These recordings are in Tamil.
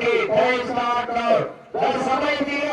ಗೆ ಜೈ ಸಾರ್ವರ್ ಸಭೆಯಲ್ಲಿ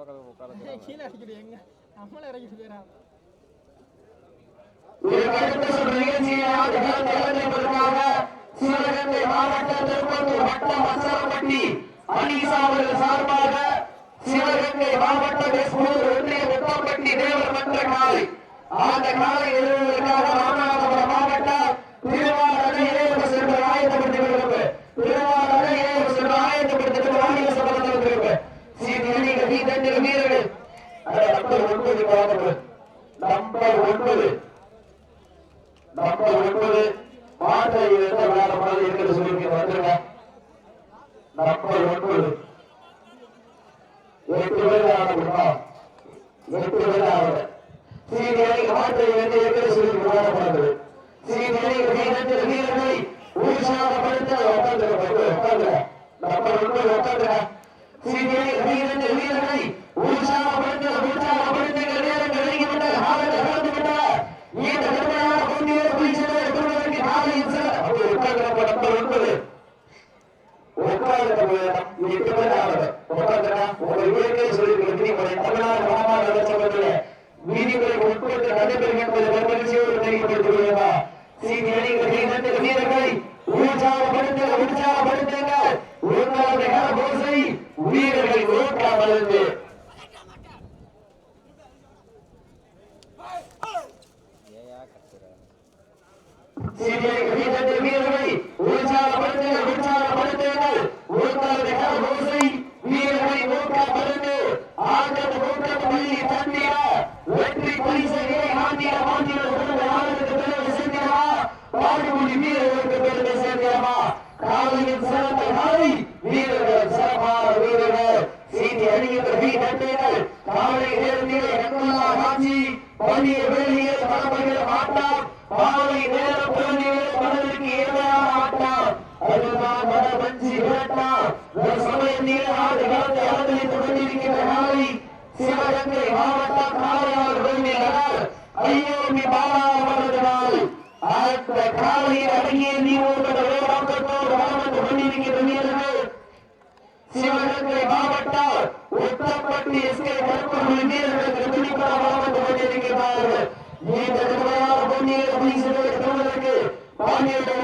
கதை உட்கார கீழே எங்க நம்மள போயிடறான் சிவகங்கை மாவட்டம் திருப்பூர் வட்டம் அச்சலப்பட்டி அனிசா அவர்கள் சார்பாக சிவகங்கை மாவட்டம் ஒன்றிய முட்டப்பட்டி தேவர் மன்ற காலை. அந்த காலை எழுதுவதற்காக சீனி அணிக்கு சிபிஐ வீரர்கள் வீரர்களை உற்சாகப்படுத்துங்கள் உற்சாகப்படுத்துங்கள். உங்களுடைய வீரர்களை வடபஞ்சி விரட்டம் ஒரு சமயத்தில் ஆடு கலந்து அலங்கரித்துக் கொண்டிருக்கின்ற காலை சிவகங்கை மாவட்டம் காளையார் கோவில் ஐயோமி பாலா அவரது அந்த காலையில் அடங்கிய நீரோடு வேளாண்மையோடு வளம் வந்து சிவகங்கை மாவட்டம் உத்தப்பட்டி எஸ்கே கருப்பகுடி வீரர்கள் துணிப்பட வளம் கொண்டிருக்கிறார்கள் இந்த நிர்மையான பொன்னியை பரிசுகளை பெறுவதற்கு பாண்டியர்கள்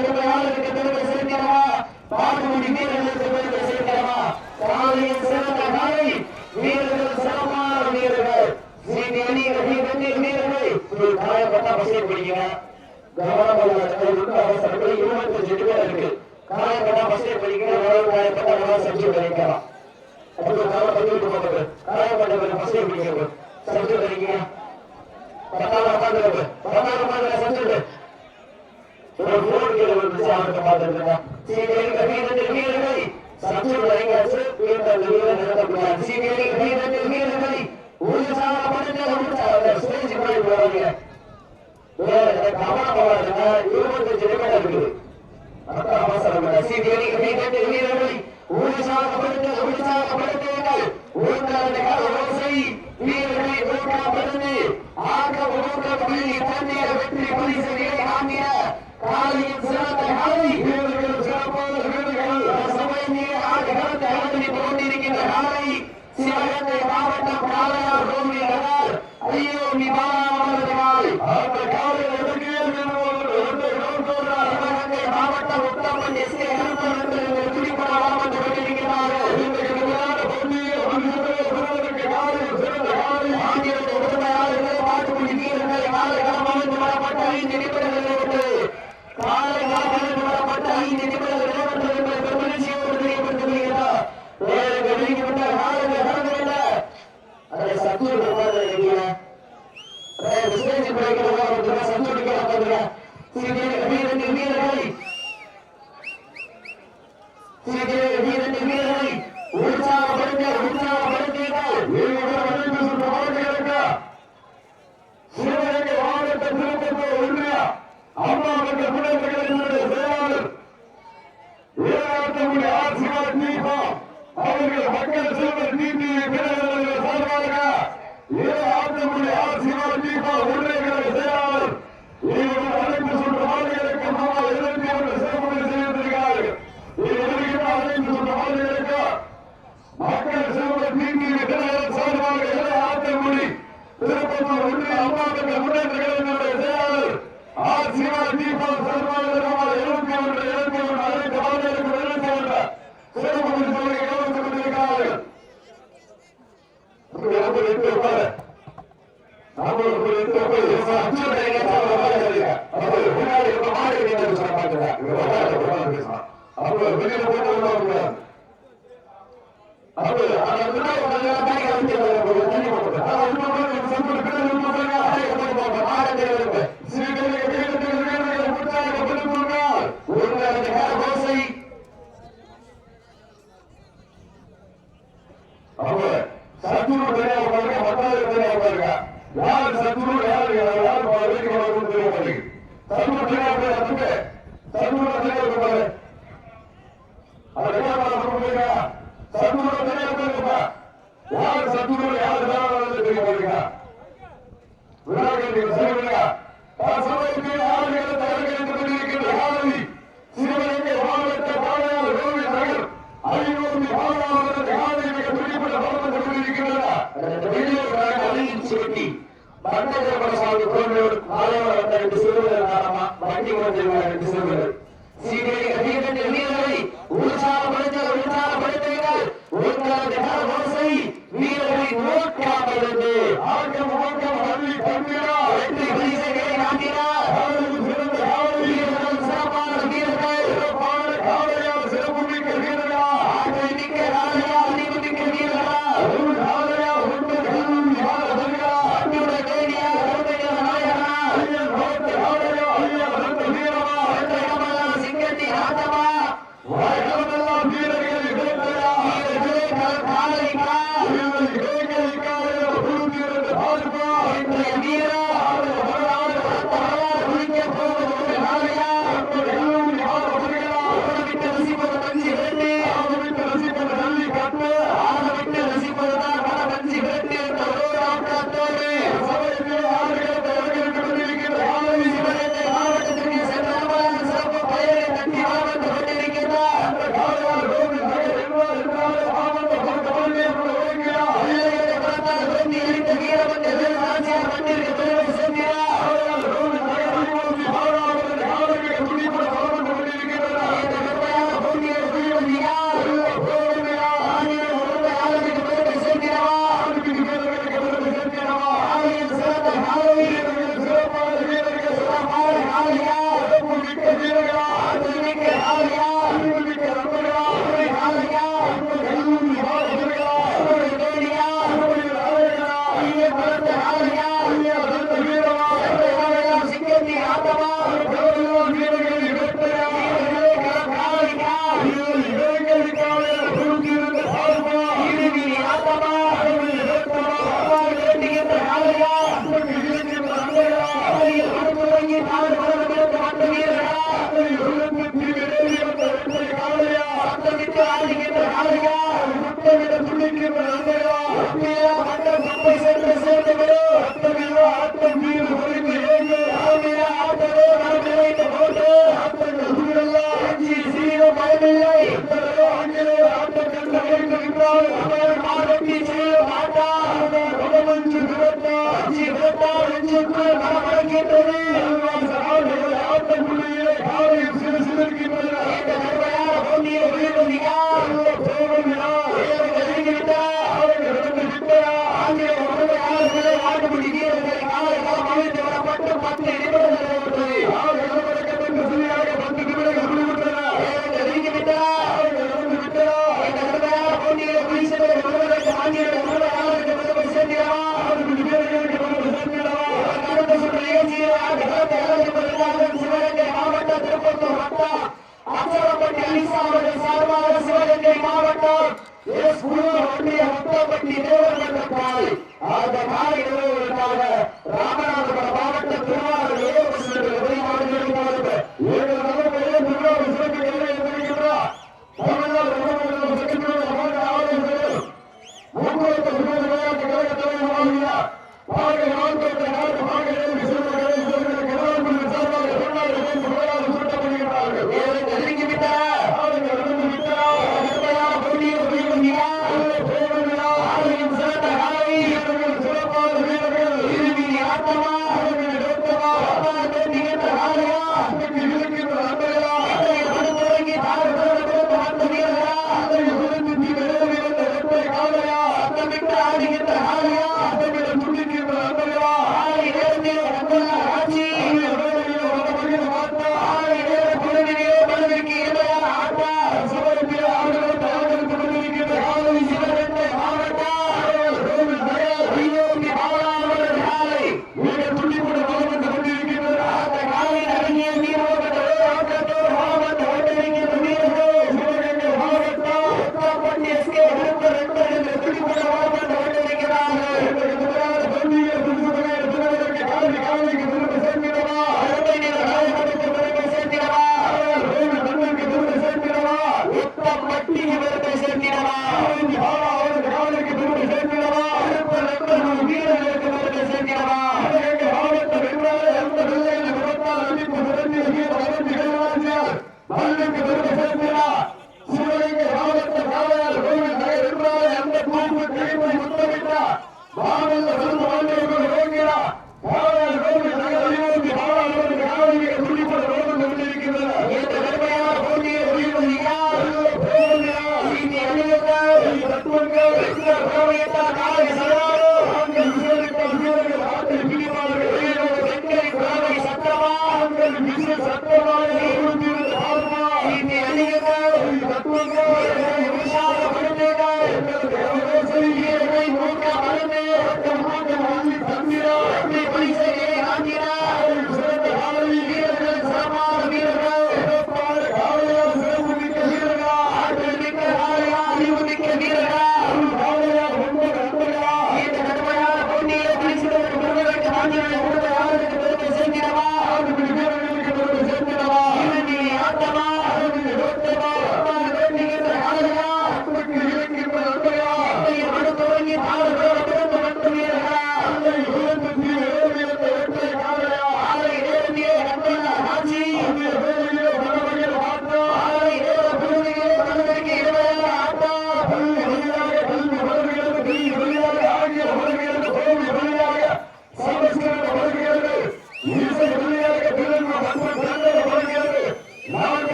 சேர்க்கிறவா பாடுமுடி வீரர்களுக்கு பெருமை சேர்க்கிறவா காலையில் சிறந்த காலை வீரர்கள் சிறப்பான வீரர்கள் சீனி அணிகள் வீரர்கள் வீரர்கள் இப்படி காயப்பட்டா பசியை பிடிக்கிறேன் கவனம் அவசரப்படி இருபத்தஞ்சு பேர் இருக்கு காயப்பட்டா பசியை பிடிக்கிறேன் காயப்பட்டா உணவு சப்ஜி பண்ணிக்கலாம் அப்படி காலம் பதிவிட்டு போட்டது காயப்பட்டவர்கள் பசியை பிடிக்கிறது சப்ஜி பண்ணிக்கிறேன் பத்தாவது பத்தாவது பத்தாவது உட்காந்து செஞ்சுட்டு ஒரு போன் கீழே விழுந்துச்சு அவருக்கு பார்த்துருக்கேன் சீனியர்கள் வீரர்களை சப்ஜி வழங்கியாச்சு வீரர்கள் வீரர்கள் நிறுத்தக்கூடாது சீனியர்கள் வீரர்கள் வீரர்களை உற்சாக ஸ்டேஜ் போய் கவனம் இருபத்தஞ்சு நிமிடம் இருக்குது அவசரம் பாதி திரைப்படங்களை விட்டு ஓசை Thank you.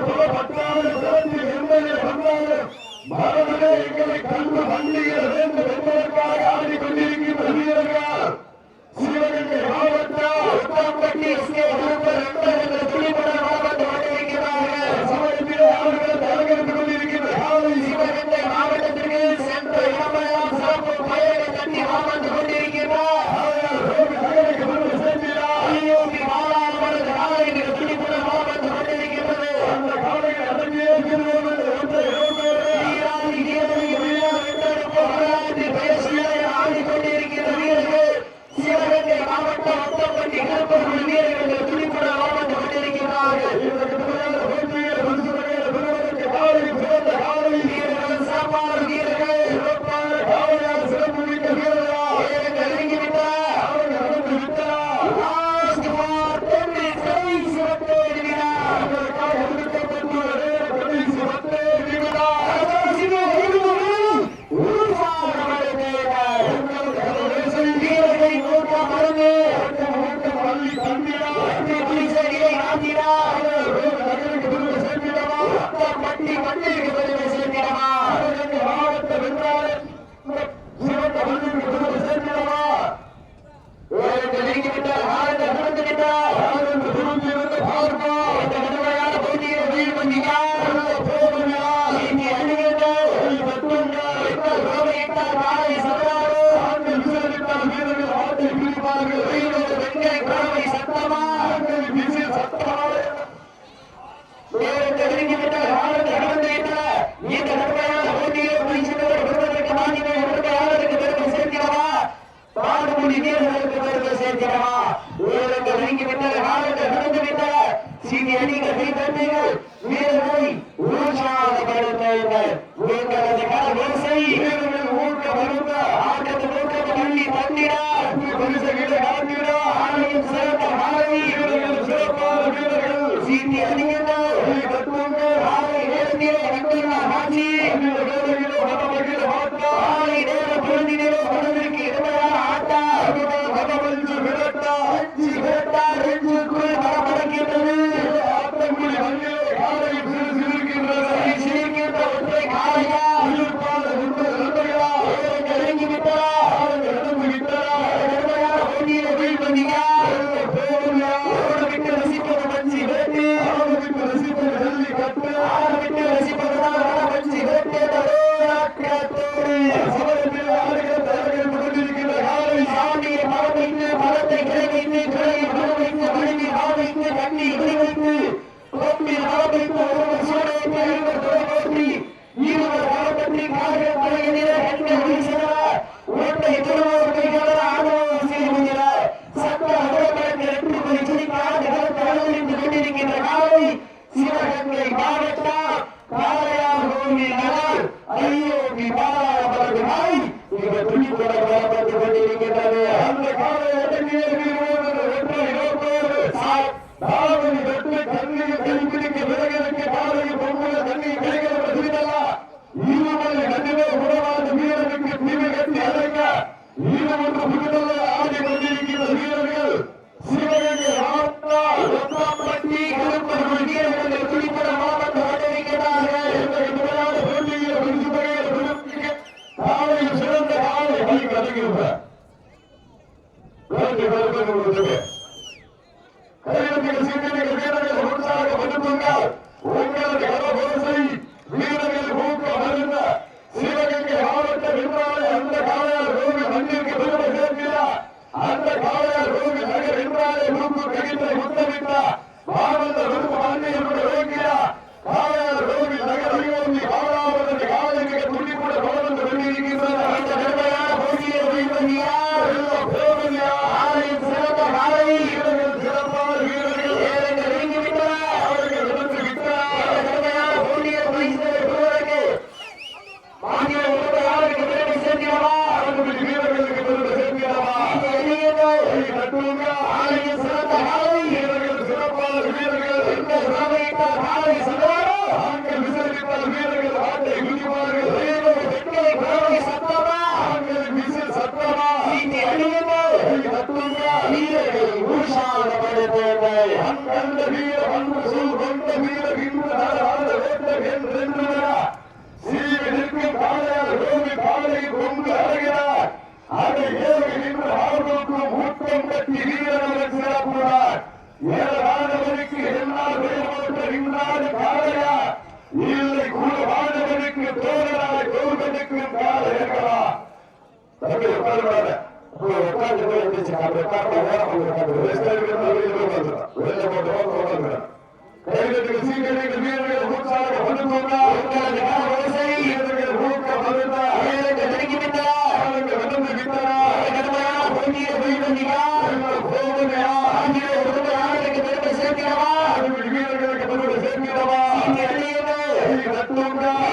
போல பட்டாளம் சிறந்து எம்எல்ஏ பண்பாளர் மரணமே எங்களை கண்டு பண்டிகர் வேண்டும் சிவகங்கை மாவட்டம் கட்டி வந்தீர்கள் सीबीआई का नहीं खरीदने को मेरे भाई கலக்கி விடுறேன் கோலம் கட்டி சீக்கிரம் வீரர்கள் உற்சாக கொண்டு போனால் உட்கார்ந்து তোমরা